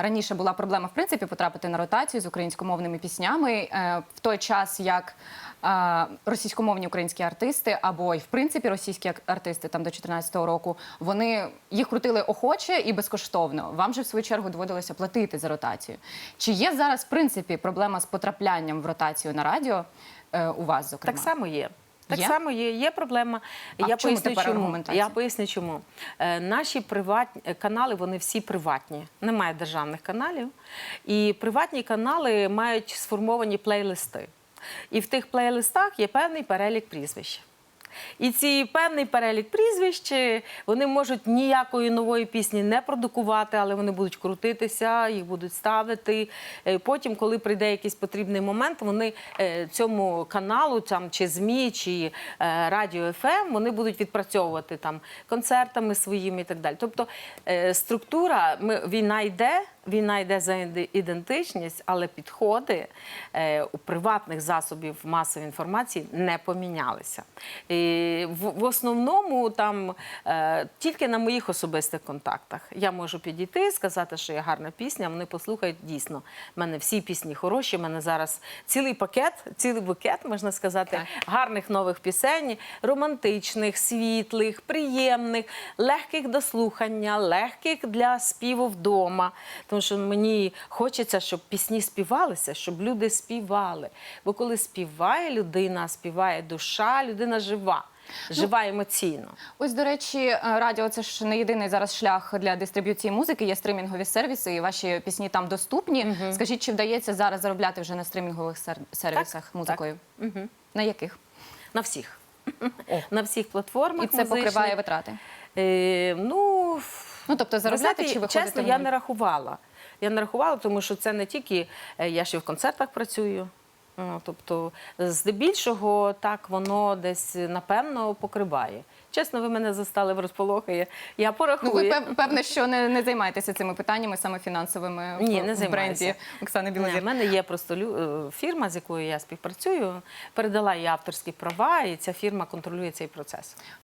Раніше була проблема в принципі потрапити на ротацію з українськомовними піснями е, в той час, як е, російськомовні українські артисти або й в принципі російські артисти там до 2014 року вони їх крутили охоче і безкоштовно. Вам же в свою чергу доводилося платити за ротацію. Чи є зараз в принципі проблема з потраплянням в ротацію на радіо е, у вас, зокрема? Так само є. Так Є? само є, є проблема. А я чому поясню, чому. Я поясню, чому. Е, наші приватні е, канали, вони всі приватні. Немає державних каналів. І приватні канали мають сформовані плейлисти. І в тих плейлистах є певний перелік прізвищ. І ці певний перелік прізвищ е, вони можуть ніякої нової пісні не продукувати, але вони будуть крутитися, їх будуть ставити. Е, Потім, коли прийде якийсь потрібний момент, вони е, цьому каналу, там чи ЗМІ, чи радіо ФМ, вони будуть відпрацьовувати там концертами своїми і так далі. Тобто структура, ми, війна йде. Війна йде за ідентичність, але підходи е, у приватних засобів масової інформації не помінялися. І в, основному там е, тільки на моїх особистих контактах я можу підійти, сказати, що є гарна пісня. Вони послухають дійсно. У мене всі пісні хороші. У мене зараз цілий пакет, цілий букет, можна сказати, гарних нових пісень, романтичних, світлих, приємних, легких до слухання, легких для співу вдома. Тому що мені хочеться, щоб пісні співалися, щоб люди співали. Бо коли співає людина, співає душа, людина жива, жива емоційно. Ось, до речі, е, радіо це ж не єдиний зараз шлях для дистриб'юції музики. Є стримінгові сервіси, і ваші пісні там доступні. Скажіть, чи вдається зараз заробляти вже на стримінгових сервісах Так, музикою? На яких? На всіх. На всіх платформах. І це музичних. покриває витрати. Е, ну, Ну тобто заробляти знаєте, чи виходити чесно, я не рахувала. Я не рахувала, тому що це не тільки е, я ще в концертах працюю. Тобто, здебільшого, так воно десь напевно покриває. Чесно, ви мене застали в розполохи. Я Ну, ви певне, що не, не займаєтеся цими питаннями саме фінансовими в- не в бренді Оксани Ні, Білозір. в мене є просто лю- е, фірма, з якою я співпрацюю, передала їй авторські права, і ця фірма контролює цей процес.